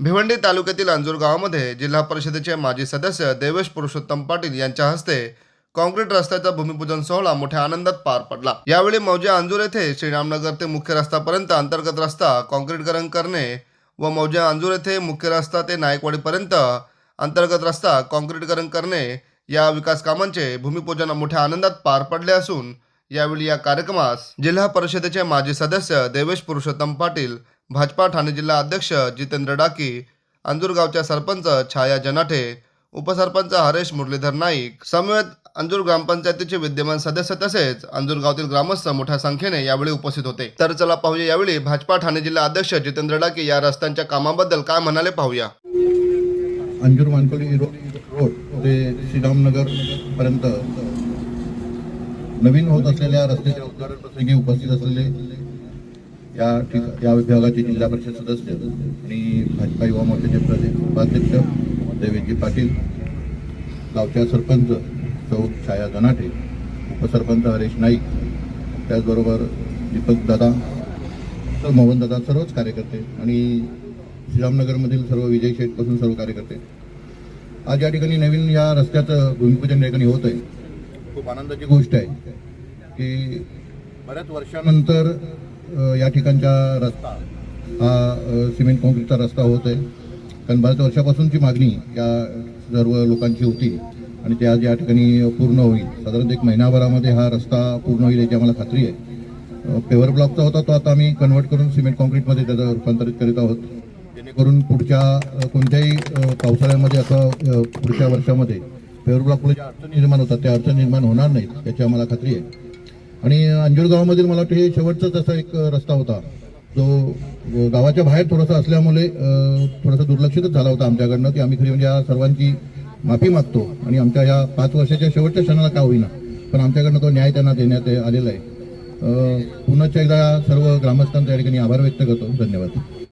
भिवंडी तालुक्यातील अंजूर गावामध्ये जिल्हा परिषदेचे माजी सदस्य देवेश पुरुषोत्तम पाटील यांच्या हस्ते कॉन्क्रीट रस्त्याचा भूमिपूजन सोहळा मोठ्या आनंदात पार पडला. यावेळी मौजे अंजूर येथे श्रीरामनगर ते मुख्य रस्तापर्यंत अंतर्गत रस्ता कॉन्क्रीटकरण करणे व मौजे अंजूर येथे मुख्य रस्ता ते नायकवाडीपर्यंत अंतर्गत रस्ता कॉन्क्रीटकरण करणे या विकास कामांचे भूमिपूजन मोठ्या आनंदात पार पडले असून यावेळी या कार्यक्रमास जिल्हा परिषदेचे माजी सदस्य देवेश पुरुषोत्तम पाटील भाजपा ठाणे जिल्हा अध्यक्ष जितेंद्र डाकी अंजूरगावच्या सरपंच छाया जनाठे उपसरपंच हरेश मुरलीधर नाईक समवेत अंजूर ग्रामपंचायतीचे विद्यमान सदस्य तसेच अंजूर गावातील ग्रामस्थ मोठ्या संख्येने यावेळी उपस्थित होते. तर चला पाहूया यावेळी भाजपा ठाणे जिल्हा अध्यक्ष जितेंद्र डाके या रस्त्यांच्या कामाबद्दल काय म्हणाले पाहूया. अंजूर मानकोली रोड ते श्रीरामनगर पर्यंत नवीन होत असलेल्या रस्त्याच्या उद्घाटन प्रसंगी उपस्थित असलेले या ठिका या विभागाचे जिल्हा परिषद सदस्य आणि भाजपा युवा मोर्चाचे प्रदेश उपाध्यक्ष देवेजी पाटील गावच्या सरपंच सौ छाया जनाटे उपसरपंच हरेश नाईक त्याचबरोबर दीपक दादा तर मोहन दादा सर्वच कार्यकर्ते आणि श्रीरामनगरमधील सर्व विजय शेठपासून सर्व कार्यकर्ते. आज या ठिकाणी नवीन या रस्त्याचं भूमिपूजन या ठिकाणी होत आहे खूप आनंदाची गोष्ट आहे की बऱ्याच वर्षानंतर या ठिकाणचा रस्ता हा सिमेंट कॉन्क्रीटचा रस्ता होत आहे. कारण बऱ्याच वर्षापासूनची मागणी या सर्व लोकांची होती आणि ते आज या ठिकाणी पूर्ण होईल. साधारणतः एक महिनाभरामध्ये हा रस्ता पूर्ण होईल याची आम्हाला खात्री आहे. पेवर ब्लॉकचा होता तो आता आम्ही कन्वर्ट करून सिमेंट कॉन्क्रीटमध्ये त्याचं रूपांतरित करीत आहोत. जेणेकरून पुढच्या कोणत्याही पावसाळ्यामध्ये अथवा पुढच्या वर्षामध्ये पेवर ब्लॉकमुळे ज्या अडचणी निर्माण होतात त्या अडचणी निर्माण होणार नाहीत याची आम्हाला खात्री आहे. आणि अंजूरगावामधील मला वाटतं हे शेवटचाच असा एक रस्ता होता. जो गावाच्या बाहेर थोडासा असल्यामुळे थोडासा दुर्लक्षितच झाला होता आमच्याकडनं की आम्ही खरी म्हणजे या सर्वांची माफी मागतो आणि आमच्या या पाच वर्षाच्या शेवटच्या क्षणाला का होईना. पण आमच्याकडनं तो न्याय त्यांना देण्यात आलेला आहे. पुन्हा एकदा सर्व ग्रामस्थांचा या ठिकाणी आभार व्यक्त करतो. धन्यवाद.